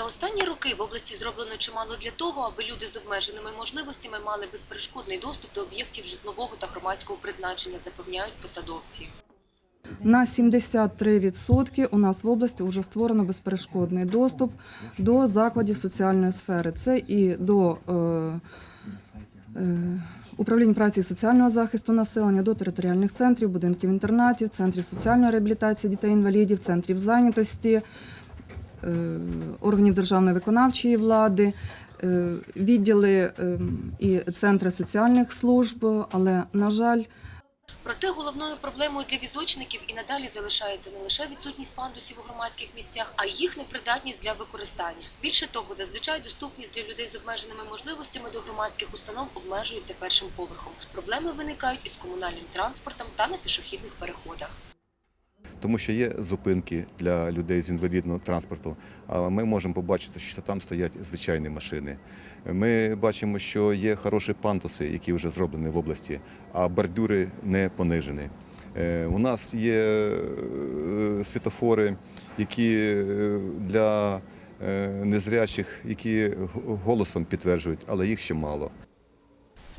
За останні роки в області зроблено чимало для того, аби люди з обмеженими можливостями мали безперешкодний доступ до об'єктів житлового та громадського призначення, запевняють посадовці. На 73% у нас в області вже створено безперешкодний доступ до закладів соціальної сфери. Це і до е, е, управлінь праці і соціального захисту населення, до територіальних центрів, будинків інтернатів, центрів соціальної реабілітації дітей-інвалідів, центрів зайнятості, органів державної виконавчої влади, е, відділи е, і центри соціальних служб. Але, на жаль, Проте головною проблемою для візочників і надалі залишається не лише відсутність пандусів у громадських місцях, а й їх непридатність для використання. Більше того, зазвичай доступність для людей з обмеженими можливостями до громадських установ обмежується першим поверхом. Проблеми виникають із комунальним транспортом та на пішохідних переходах. Тому що є зупинки для людей з інвалідного транспорту. А ми можемо побачити, що там стоять звичайні машини. Ми бачимо, що є хороші пантуси, які вже зроблені в області, а бордюри не понижені. Е, У нас є е, світофори, які е, для незрячих, які голосом підтверджують, але їх ще мало.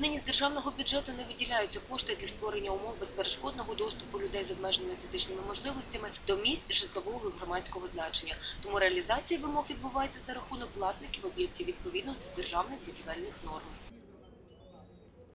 Нині з державного бюджету не виділяються кошти для створення умов безперешкодного доступу людей з обмеженими фізичними можливостями до місць житлового і громадського значення. Тому реалізація вимог відбувається за рахунок власників об'єктів відповідно до державних будівельних норм.